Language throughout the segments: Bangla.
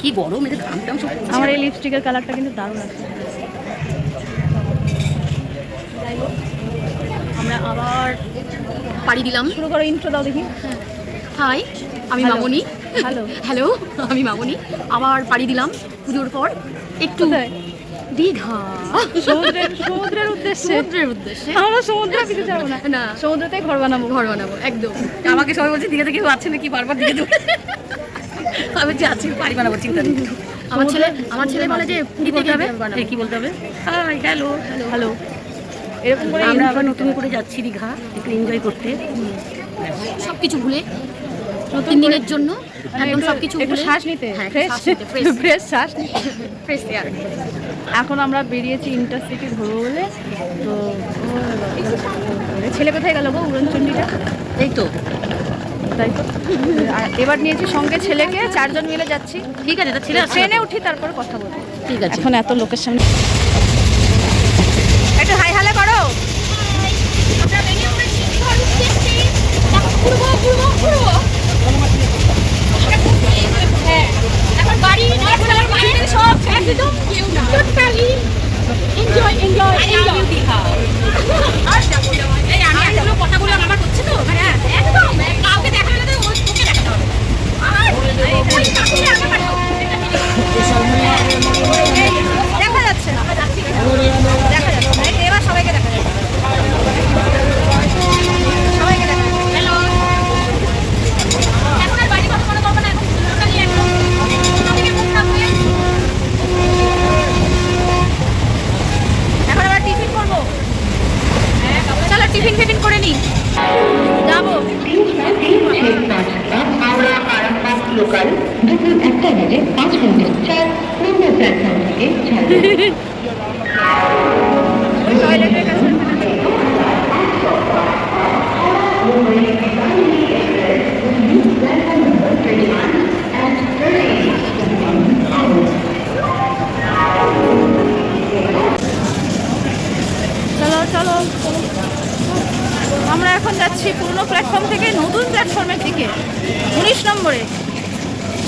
কি গরম এদের ঘাম টাম সব আমার এই লিপস্টিকের কালারটা কিন্তু দারুণ আছে। আমরা আবার পাড়ি দিলাম। শুরু করো ইন্ট্রো দাও দেখি। হাই আমি. মামনি। Hello. হ্যালো আমি মামনি। আবার পাড়ি দিলাম পুজোর পর। একটু? দীঘা। সমুদ্রের সমুদ্রের উদ্দেশ্যে? সমুদ্রের উদ্দেশ্যে। আমরা সমুদ্রে কিছু যাব না। না। সমুদ্রতেই ঘর বানাবো। ঘর বানাবো একদম। আমাকে সবাই বলছে দীঘাতে কেউ আছে নাকি বারবার দিকে আমি যে আছি বাড়ি বানাবো চিন্তা নেই। আমার ছেলে আমার ছেলে বলে যে পুরী হবে? কি বলতে হবে? Hi hello. হ্যালো। এরকম করে আমরা আবার নতুন করে যাচ্ছি দীঘা একটু এনজয় করতে। সব কিছু ভুলে তিন দিনের জন্য একদম সব কিছু একটু শ্বাস নিতে। হ্যাঁ ফ্রেশ শ্বাস ফ্রেশ শ্বাস ফ্রেশ এয়ার এখন আমরা বেরিয়েছি ইন্টারসিটি ঘুরবো বলে তো ছেলে কোথায় গেল গো? উড়নচণ্ডীটা? এই তো। তাই তো? এবার নিয়েছি সঙ্গে ছেলেকে চারজন মিলে যাচ্ছি। ঠিক আছে তা ছেলে ট্রেনে উঠি তারপর কথা বলব। ঠিক আছে। এখন এত লোকের সামনে একটু হাই হালে করো। আমরা বেরিয়ে পড়েছি ঘর উঠতেছি ঘুরবো ঘুরবো ঘুরবো হ্যাঁ এখন বাড়ি এখন আমার বাড়িতে সব একদম কেউ না totally enjoy enjoy enjoy Digha আর যাব এই আমি এগুলো কথাগুলো আমার হচ্ছে তো হ্যাঁ একদম কাউকে দেখালে তো ওই তোকে দেখাতে হবে আর ওই কাকুকে আগে পাঠাও দেখা যাচ্ছে না দেখা যাচ্ছে না। এই এবার সবাইকে দেখা যাচ্ছে সবাইকে দেখা যাচ্ছে হ্যালো এখন আর বাড়ি কথা মনে করব না এখন টোটালি একদম আমাকে মুখ থাকবে এখন আবার টিফিন করব চলো টিফিন ফিফিন করে নি যাব হাওড়া আরামবাগ লোকাল দুপুর একটা বেজে পাঁচ মিনিট চার পূর্ব প্ল্যাটফর্ম থেকে চলো চলো আমরা এখন যাচ্ছি পুরনো প্ল্যাটফর্ম থেকে নতুন প্ল্যাটফর্মের দিকে, উনিশ নম্বরে।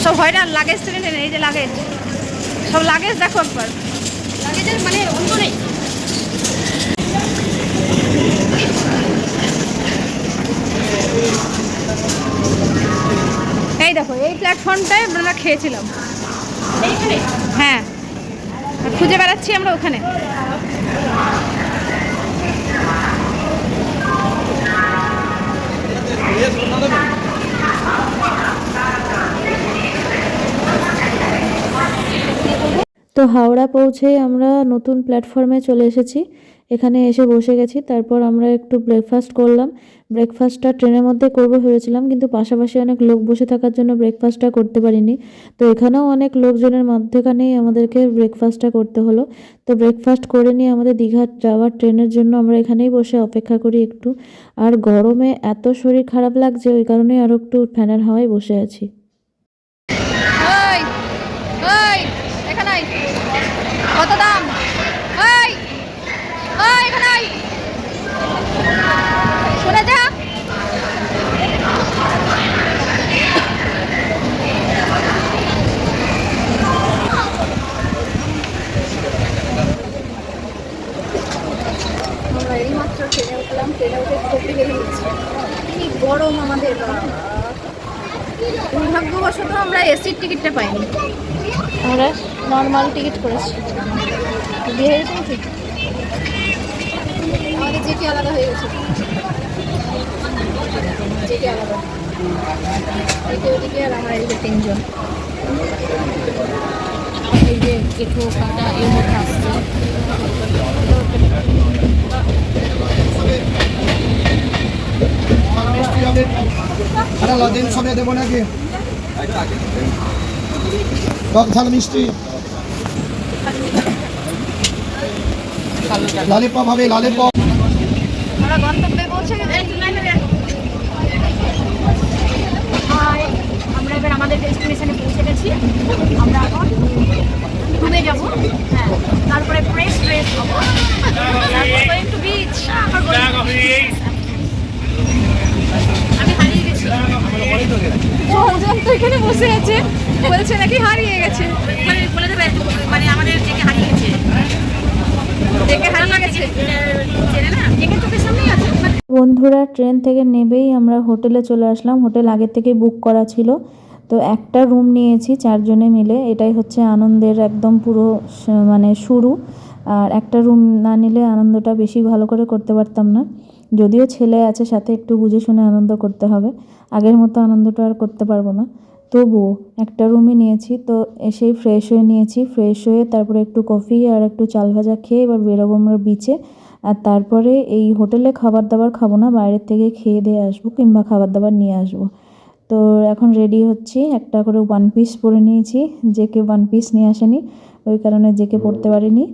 সব হয়রান লাগেজ টেনে টেনে এই যে লাগেজ সব লাগেজ দেখো একবার। লাগেজের মানে অন্য নেই। এই দেখো এই প্ল্যাটফর্মটায় আমরা খেয়েছিলাম। হ্যাঁ। খুঁজে বেড়াচ্ছি আমরা ওখানে। তো হাওড়া পৌঁছেই আমরা নতুন প্ল্যাটফর্মে চলে এসেছি। এখানে এসে বসে গেছি, তারপর আমরা একটু ব্রেকফাস্ট করলাম। ব্রেকফাস্টটা ট্রেনের মধ্যে করব ভেবেছিলাম, কিন্তু পাশাপাশি অনেক লোক বসে থাকার জন্য ব্রেকফাস্টটা করতে পারিনি। তো এখানেও অনেক লোকজনের মধ্যেখানেই আমাদেরকে ব্রেকফাস্টটা করতে হলো। তো ব্রেকফাস্ট করে নিয়ে আমাদের দীঘা যাওয়ার ট্রেনের জন্য আমরা এখানেই বসে অপেক্ষা করি একটু। আর গরমে এত শরীর খারাপ লাগছে, ওই কারণে আরও একটু ফ্যানের হাওয়ায় বসে আছি। কত দাম? ওই ওই এখানে আয়। শুনে যা। আমরা এইমাত্র ট্রেনে উঠলাম, ট্রেনে উঠে বেরিয়ে গেছি কি গরম আমাদের দুর্ভাগ্যবশত আমরা এসির টিকিটটা পাইনি। আমরা নর্মাল টিকিট করেছি। আমাদের জেকে আলাদা হয়ে গেছে। জেকে আলাদা। এদিকে ওদিকে আর আমরা এই তিনজন। এই যে কেঠো কাটা এর মধ্যে আসছে। আরে লজেন সবে দেবো নাকি টক ঝাল মিষ্টি লালিপপ হবে লালিপপ গন্তব্যে পৌঁছে আমরা এবার আমাদের ডেস্টিনেশনে পৌঁছে গেছি আমরা এখন ঘুমে যাব হ্যাঁ তারপরে ফ্রেশ ফ্রেশ হব বিচ তো এখানে বসে আছে। বলছে নাকি হারিয়ে গেছে। মানে বলে দেবে মানে আমাদের ডেকে হারিয়ে গেছে। চেনে না? একে চোখের সামনেই আছে। বন্ধুরা ট্রেন থেকে নেবেই আমরা হোটেলে চলে আসলাম। হোটেল আগের থেকে বুক করা ছিল। তো একটা রুম নিয়েছি চারজনে মিলে। এটাই হচ্ছে আনন্দের একদম পুরো মানে শুরু। আর একটা রুম না নিলে আনন্দটা বেশি ভালো করে করতে পারতাম না। যদিও ছেলে আছে, সাথে একটু বুঝে শুনে আনন্দ করতে হবে। আগের মতো আনন্দটা আর করতে পারব না। তবুও একটা রুমই নিয়েছি, তো এসেই ফ্রেশ হয়ে নিয়েছি। ফ্রেশ হয়ে তারপরে একটু কফি আর একটু চাল ভাজা খেয়ে এবার বেরোবো আমরা বিচে আর তারপরে এই হোটেলে খাবার দাবার খাব না, বাইরের থেকে খেয়ে দিয়ে আসব কিংবা খাবার দাবার নিয়ে আসব। তো এখন রেডি হচ্ছি, একটা করে ওয়ান পিস পরে নিয়েছি যে জেকে ওয়ান পিস নিয়ে আসেনি, ওই কারণে যে জেকে পরতে পারিনি।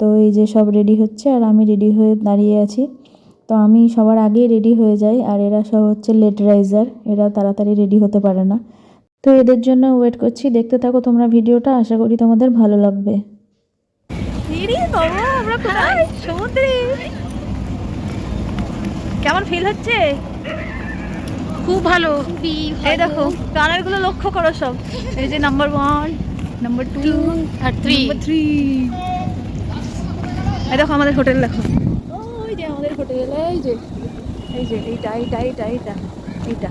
তো এই যে সব রেডি হচ্ছে আর আমি রেডি হয়ে দাঁড়িয়ে আছি। তো আমি সবার আগেই রেডি হয়ে যাই আর এরা সব হচ্ছে লেট রাইজার এরা তাড়াতাড়ি রেডি হতে পারে না। তো এদের জন্য ওয়েট করছি দেখতে থাকো তোমরা ভিডিওটা আশা করি তোমাদের ভালো লাগবে। ইরি বাবা আমরা কোথায় সমুদ্রে। কেমন ফিল হচ্ছে? খুব ভালো। এই দেখো গানারগুলো লক্ষ্য করো সব। এই যে নাম্বার ওয়ান নাম্বার টু আর থ্রি থ্রি এই দেখো আমাদের হোটেল দেখো। আমাদের হোটেল এই যে এই যে এইটা এইটা এইটা এইটা এইটা।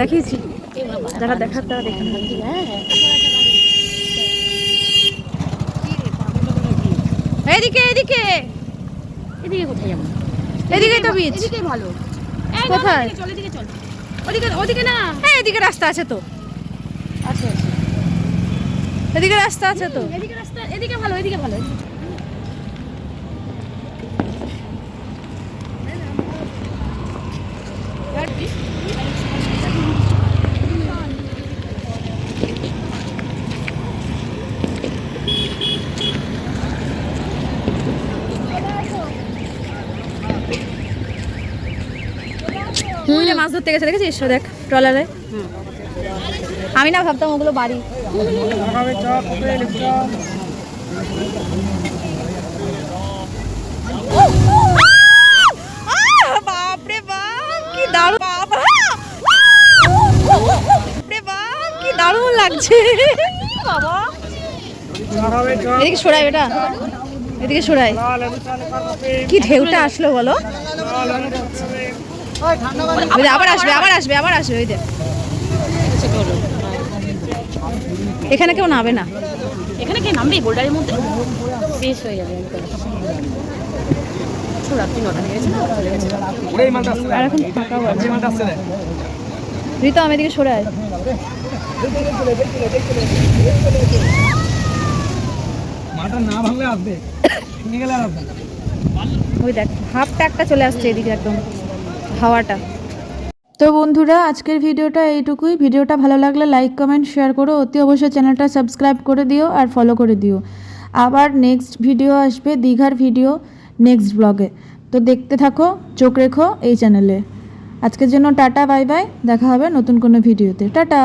দেখিয়েছি। যারা দেখার তারা দেখে নেবে। এদিকে এদিকে। এদিকে কোথায় যাব? এদিকেই তো বিচ এদিকে ভালো। কোথায়? চল এদিকে চল। ওদিকে ওদিকে না। হ্যাঁ এদিকে রাস্তা আছে তো। আছে আছে। এদিকে রাস্তা আছে তো। এদিকে রাস্তা এদিকে ভালো এদিকে ভালো ওই যে মাছ ধরতে গেছে, দেখেছিস? দেখ, ট্রলারে। আমি না ভাবতাম ওগুলো বাড়ি। বাপরে বাপ, কি দারুণ লাগছে। এদিকে এদিকে কি ঢেউটা আসলো বলো? আবার আসবে আবার আসবে আবার আসবে ওই এখানে কেউ নাবে না। এখানে কে নামবে? বোল্ডারের মধ্যে? শেষ হয়ে যাবে আমি এদিকে সরে আয়। না ভাঙলে আসবে। ওই দেখ হাফটা একটা চলে আসছে এদিকে একদম। হাওয়াটা। তো বন্ধুরা, আজকের ভিডিওটা এইটুকুই। ভিডিওটা ভালো লাগলে লাইক, কমেন্ট, শেয়ার করো। অতি অবশ্যই চ্যানেলটা সাবস্ক্রাইব করে দিও আর ফলো করে দিও। আবার নেক্সট ভিডিও আসবে, দীঘার ভিডিও নেক্সট ব্লগে। তো দেখতে থাকো, চোখ রেখো এই চ্যানেলে। আজকের জন্য টাটা, বাই বাই। দেখা হবে নতুন কোনো ভিডিওতে। টাটা!